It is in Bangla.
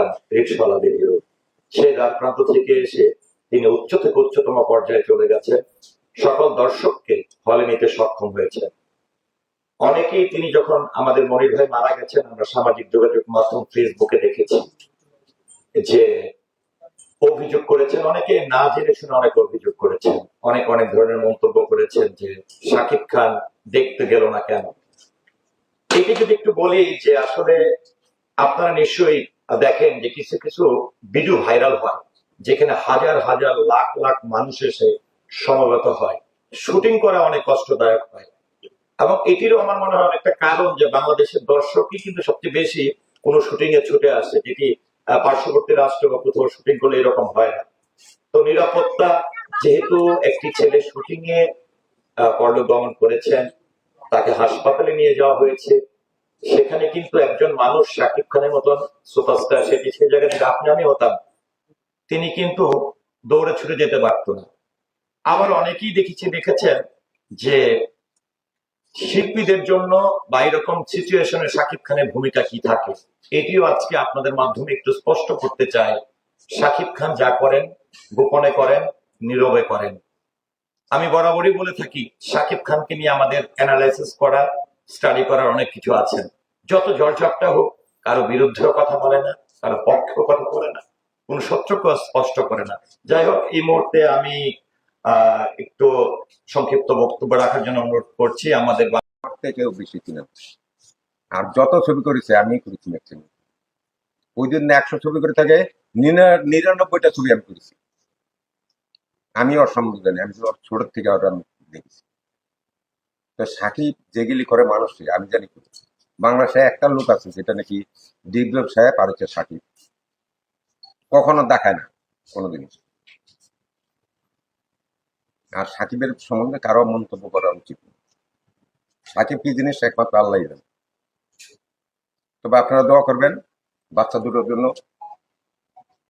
খান রিক্সাওয়ালাদের হিরো সেই রাত প্রান্ত থেকে এসে তিনি উচ্চ থেকে উচ্চতম পর্যায়ে চলে গেছেন। সকল দর্শককে হলে নিতে সক্ষম হয়েছে অনেকেই তিনি যখন আমাদের মনির ভাই মারা গেছেন, আমরা সামাজিক যোগাযোগ মাধ্যম ফেসবুকে দেখেছি যে অভিযোগ করেছেন। অনেকে না জেনে শুনে অনেক অভিযোগ করেছেন। অনেক অনেক ধরনের মন্তব্য করেছেন যে শাকিব খান দেখতে গেল না কেন? এটি যদি একটু বলি যে আসলে আপনারা নিশ্চয়ই দেখেন যে কিছু কিছু ভিডিও ভাইরাল হয় যেখানে হাজার হাজার লাখ লাখ মানুষ এসে সমবেত হয়। শুটিং করা অনেক কষ্টদায়ক হয়। এবং এটিরও আমার মনে হয় অনেকটা কারণ যে বাংলাদেশের দর্শকই কিন্তু সবচেয়ে বেশি কোনো শুটিং এ ছুটে আসে যেটি পার্শ্ববর্তী রাষ্ট্র বা কোথাও শুটিং করলে এরকম হয় না। তো নিরাপত্তা যেহেতু একটি ছেলে শুটিং এ আহ, পরলোকগমন করেছেন তাকে হাসপাতালে নিয়ে যাওয়া হয়েছে। সেখানে কিন্তু একজন মানুষ শাকিব খানের মতন সুপারস্টার সেটি সে জায়গায় যদি আপনি আমি হতাম। তিনি কিন্তু দৌড়ে ছুটে যেতে পারত না। আবার অনেকেই দেখেছি, দেখেছেন যে শিল্পীদের জন্য বা এরকম সিচুয়েশনে শাকিব খানের ভূমিকা কি থাকে? এটিও আজকে আপনাদের মাধ্যমে একটু স্পষ্ট করতে চাই। শাকিব খান যা করেন, গোপনে করেন, নীরবে করেন। আমি বরাবরই বলে থাকি, শাকিব খানকে নিয়ে আমাদের অ্যানালাইসিস করা স্টাডি করার অনেক কিছু আছেন। যত জলঝাপটা হোক, কারও বিরুদ্ধেও কথা বলে না, কারও পক্ষেও কথা বলে না, কোন শত্রুকেও স্পষ্ট করে না। যাই হোক, এই মুহূর্তে আমি একটু সংক্ষিপ্ত বক্তব্য রাখার জন্য অনুরোধ করছি, আমাদের থেকেও বেশি চিনেন আর যত ছবি করেছে, আমি করেছি ম্যাক্সিমাম ওই দিন একশো ছবি করে থাকে নিরানব্বইটা ছবি আমি করেছি। আমি ওর জানি, আমি ছোট থেকে দেখেছি। তো সাকিব যেগুলি করে মানুষটি আমি জানি। বাংলাদেশে একটা লোক আছে যেটা নাকি ডিগ্রব সাহেব আর হচ্ছে সাকিব। কখনো দেখায় না কোনোদিন আর সাকিবের সম্বন্ধে কারও মন্তব্য করা উচিত না। সাকিব কি জিনিস একমাত্র আল্লাহ জানে। তবে আপনারা দোয়া করবেন, বাচ্চা দুটোর জন্য